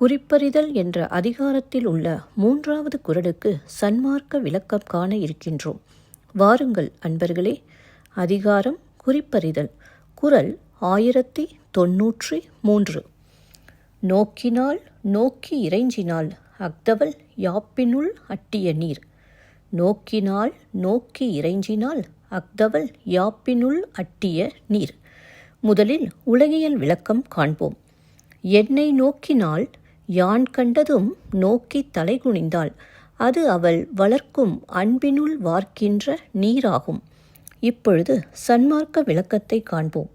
குறிப்பறிதல் என்ற அதிகாரத்தில் உள்ள மூன்றாவது குரலுக்கு சன்மார்க்க விளக்கம் காண இருக்கின்றோம். வாருங்கள் அன்பர்களே அதிகாரம் குறிப்பறிதல் குரல் ஆயிரத்தி தொன்னூற்றி மூன்று. நோக்கினால் நோக்கி இறைஞ்சினால் அக்தவல் யாப்பினுள் அட்டிய நீர். நோக்கினால் நோக்கி இறைஞ்சினால் அக்தவல் யாப்பினுள் அட்டிய நீர். முதலில் உலகியல் விளக்கம் காண்போம். என்னை நோக்கினால் யான் கண்டதும் நோக்கி தலைகுனிந்தாள். அது அவள் வளர்க்கும் அன்பினுள் வார்க்கின்ற நீராகும். இப்பொழுது சன்மார்க்க விளக்கத்தை காண்போம்.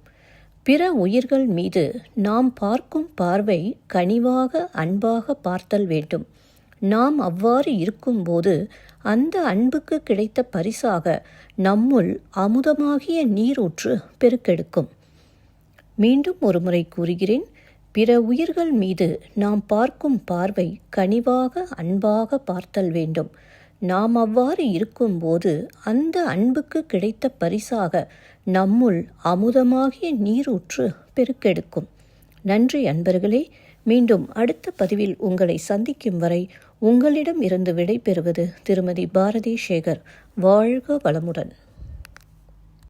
பிற உயிர்கள் மீது நாம் பார்க்கும் பார்வை கனிவாக அன்பாக பார்த்தல் வேண்டும். நாம் அவ்வாறு இருக்கும்போது அந்த அன்புக்கு கிடைத்த பரிசாக நம்முள் அமுதமாகிய நீரூற்று பெருக்கெடுக்கும். மீண்டும் ஒருமுறை கூறுகிறேன். பிற உயிர்கள் மீது நாம் பார்க்கும் பார்வை கனிவாக அன்பாக பார்த்தல் வேண்டும். நாம் அவ்வாறு இருக்கும்போது அந்த அன்புக்கு கிடைத்த பரிசாக நம்முள் அமுதமாகிய நீரூற்று பெருக்கெடுக்கும். நன்றி அன்பர்களே மீண்டும் அடுத்த பதிவில் உங்களை சந்திக்கும் வரை உங்களிடம் இருந்து விடைபெறுவது திருமதி பாரதி சேகர் வாழ்க வளமுடன்.